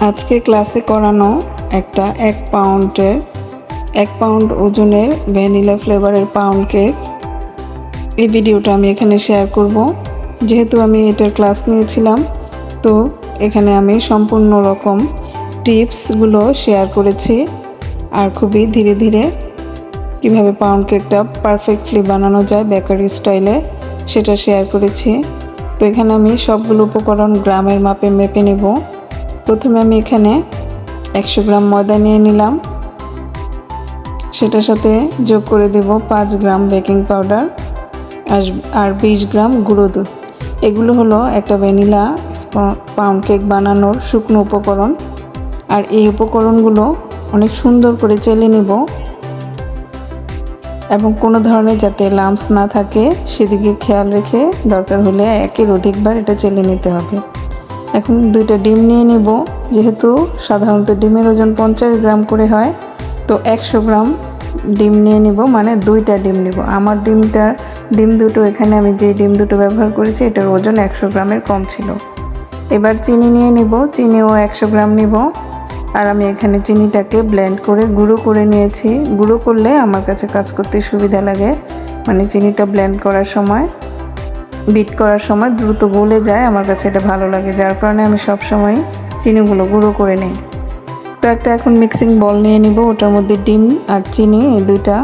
আজকে ক্লাসে করানো একটা এক পাউন্ডের, এক পাউন্ড ওজনের ভ্যানিলা ফ্লেভারের পাউন্ড কেক। এই ভিডিওটা আমি এখানে শেয়ার করব। যেহেতু আমি এটার ক্লাস নিয়েছিলাম, তো এখানে আমি সম্পূর্ণ রকম টিপসগুলো শেয়ার করেছি আর খুবই ধীরে ধীরে কীভাবে পাউন্ড কেকটা পারফেক্টলি বানানো যায় বেকারি স্টাইলে সেটা শেয়ার করেছি। তো এখানে আমি সবগুলো উপকরণ গ্রামের মাপে মেপে নেব। প্রথমে আমি এখানে একশো গ্রাম ময়দা নিয়ে নিলাম। সেটার সাথে যোগ করে দেব পাঁচ গ্রাম বেকিং পাউডার আর বিশ গ্রাম গুঁড়ো দুধ। এগুলো হলো একটা ভ্যানিলা পাউন্ড কেক বানানোর শুকনো উপকরণ। আর এই উপকরণগুলো অনেক সুন্দর করে চেলে নেব। এবং কোনো ধরনের যাতে লাম্পস না থাকে, সেদিকে খেয়াল রেখে দরকার হলে একের অধিকবার এটা চেলে নিতে হবে। এখন দুইটা ডিম নিয়ে নেব। যেহেতু সাধারণত ডিমের ওজন পঞ্চাশ গ্রাম করে হয়, তো একশো গ্রাম ডিম নিয়ে নিব মানে দুইটা ডিম নিব। আমার ডিমটার, ডিম দুটো এখানে আমি যে ডিম দুটো ব্যবহার করেছি, এটার ওজন একশো গ্রামের কম ছিল। এবার চিনি নিয়ে নিব, চিনিও একশো গ্রাম নিব। আর আমি এখানে চিনিটাকে ব্লেন্ড করে গুঁড়ো করে নিয়েছি। গুঁড়ো করলে আমার কাছে কাজ করতে সুবিধা লাগে। মানে চিনিটা ব্লেন্ড করার সময় বিট করার সময় দ্রুত গলে যায়, আমার কাছে এটা ভালো লাগে। যার কারণে আমি সব সময় চিনিগুলো গুঁড়ো করে নিই। তো একটা এখন মিক্সিং বল নিয়ে নিব, ওটার মধ্যে ডিম আর চিনি, এই দুইটা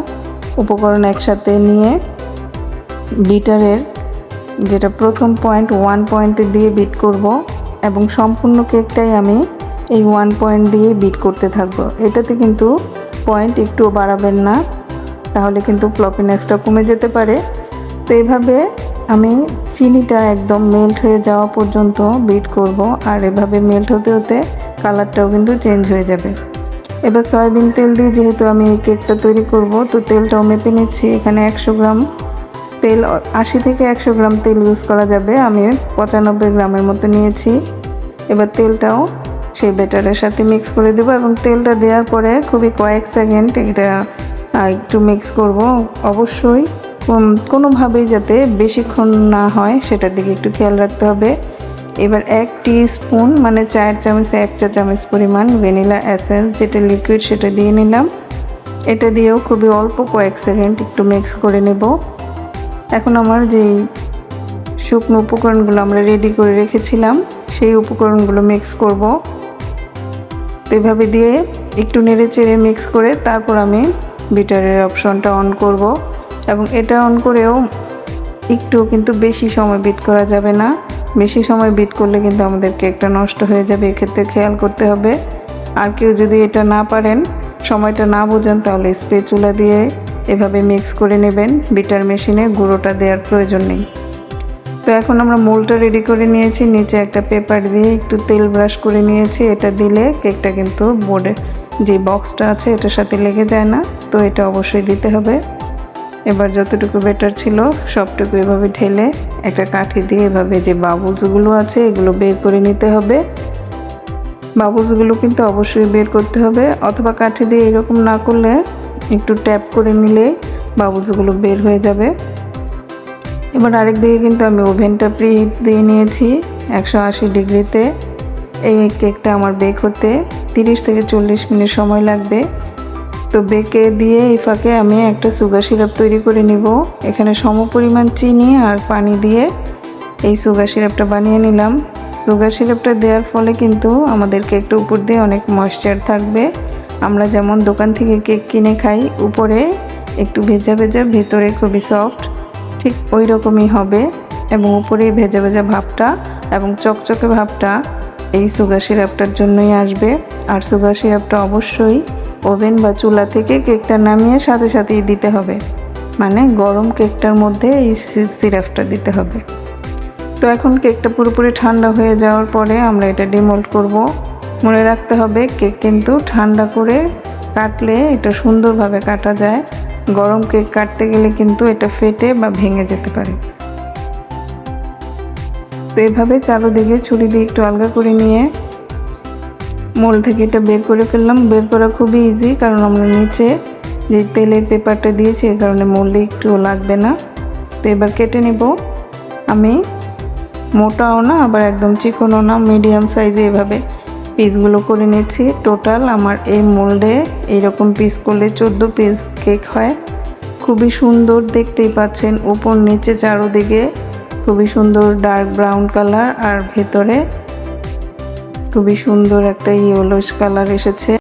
উপকরণ একসাথে নিয়ে বিটারের যেটা প্রথম পয়েন্ট ওয়ান পয়েন্টে দিয়ে বিট করব এবং সম্পূর্ণ কেকটাই আমি এই ওয়ান পয়েন্ট দিয়ে বিট করতে থাকব। এটাতে কিন্তু পয়েন্ট একটুও বাড়াবেন না, তাহলে কিন্তু ফ্লপিনেসটা কমে যেতে পারে। তো এইভাবে আমি চিনিটা একদম মেল্ট হয়ে যাওয়া পর্যন্ত বিট করব, আর এভাবে মেল্ট হতে হতে কালারটাও কিন্তু চেঞ্জ হয়ে যাবে। এবার সয়াবিন তেল দিয়ে যেহেতু আমি এই কেকটা তৈরি করব, তো তেলটাও মেপে নিচ্ছি। এখানে একশো গ্রাম তেল, আশি থেকে একশো গ্রাম তেল ইউজ করা যাবে। আমি পঁচানব্বই গ্রামের মতো নিয়েছি। এবার তেলটাও সেই ব্যাটারের সাথে মিক্স করে দেবো, এবং তেলটা দেওয়ার পরে খুবই কয়েক সেকেন্ড এটা একটু মিক্স করব। অবশ্যই কোনোভাবেই যাতে বেশিক্ষণ না হয়, সেটার দিকে একটু খেয়াল রাখতে হবে। এবার এক টি স্পুন মানে চায়ের চামচ, এক চা চামচ পরিমাণ ভ্যানিলা অ্যাসেন্স যেটা লিকুইড, সেটা দিয়ে নিলাম। এটা দিয়েও খুবই অল্প কয়েক সেকেন্ড একটু মিক্স করে নেব। এখন আমার যেই শুকনো উপকরণগুলো আমরা রেডি করে রেখেছিলাম, সেই উপকরণগুলো মিক্স করব। তো এভাবে দিয়ে একটু নেড়ে চেড়ে মিক্স করে তারপর আমি বিটারের অপশনটা অন করব। এবং এটা অন করেও একটু কিন্তু বেশি সময় বিট করা যাবে না। বেশি সময় বিট করলে কিন্তু আমাদের কেকটা নষ্ট হয়ে যাবে, এক্ষেত্রে খেয়াল করতে হবে। আর কেউ যদি এটা না পারেন, সময়টা না বোঝেন, তাহলে স্প্রে চুলা দিয়ে এভাবে মিক্স করে নেবেন। বিটার মেশিনে গুঁড়োটা দেওয়ার প্রয়োজন নেই। তো এখন আমরা মোলটা রেডি করে নিয়েছি। নিচে একটা পেপার দিয়ে একটু তেল ব্রাশ করে নিয়েছি। এটা দিলে কেকটা কিন্তু বোর্ডে যে বক্সটা আছে, এটার সাথে লেগে যায় না। তো এটা অবশ্যই দিতে হবে। এবার যতটুকু বেটার ছিল, সবটুকু এভাবে ঢেলে একটা কাঠি দিয়ে এভাবে যে বাবুলসগুলো আছে, এগুলো বের করে নিতে হবে। বাবুলসগুলো কিন্তু অবশ্যই বের করতে হবে, অথবা কাঠি দিয়ে এরকম না করলে একটু ট্যাপ করে নিলে বাবুলসগুলো বের হয়ে যাবে। এবার আরেক দিকে কিন্তু আমি ওভেনটা প্রিহিট দিয়ে নিয়েছি, একশো আশি ডিগ্রিতে। এই কেকটা আমার বেক হতে তিরিশ থেকে চল্লিশ মিনিট সময় লাগবে। তো বেকে দিয়ে এই ফাঁকে আমি একটা সুগার সিরাপ তৈরি করে নিব। এখানে সম পরিমাণ চিনি আর পানি দিয়ে এই সুগার সিরাপটা বানিয়ে নিলাম। সুগার সিরাপটা দেওয়ার ফলে কিন্তু আমাদের কেকটা উপর দিয়ে অনেক ময়েশ্চার থাকবে। আমরা যেমন দোকান থেকে কেক কিনে খাই, উপরে একটু ভেজা ভেজা, ভেতরে খুবই সফট ঠিক ওই রকমই হবে। এবং উপরে ভেজা ভেজা ভাবটা এবং চকচকে ভাবটা এই সুগার সিরাপটার জন্যই আসবে। আর সুগার সিরাপটা অবশ্যই ওভেন বা চুলা থেকে কেকটা নামিয়ে সাথে সাথেই দিতে হবে। মানে গরম কেকটার মধ্যে এই সিরাপটা দিতে হবে। তো এখন কেকটা পুরোপুরি ঠান্ডা হয়ে যাওয়ার পরে আমরা এটা ডিমোল্ড করব। মনে রাখতে হবে কেক কিন্তু ঠান্ডা করে কাটলে এটা সুন্দরভাবে কাটা যায়। গরম কেক কাটতে গেলে কিন্তু এটা ফেটে বা ভেঙে যেতে পারে। তো এভাবে চারোদিকে ছুরি দিয়ে একটু আলগা করে নিয়ে মোল থেকে এটা বের করে ফেললাম। বের করা খুবই ইজি কারণ আমরা নিচে যে তেলের পেপারটা দিয়েছি এই কারণে মোলটা একটুও লাগবে না। তো এবার কেটে নেব। আমি মোটাও না, আবার একদম চিকনও না মিডিয়াম সাইজে এভাবে পিসগুলো করে নিচ্ছি। টোটাল আমার এই মোল্ডে এইরকম পিস করলে চোদ্দ পিস কেক হয়। খুবই সুন্দর দেখতেই পাচ্ছেন, উপর নিচে চারোদিকে খুবই সুন্দর ডার্ক ব্রাউন কালার আর ভেতরে খুবই সুন্দর একটা ইয়েলোস কালার এসেছে।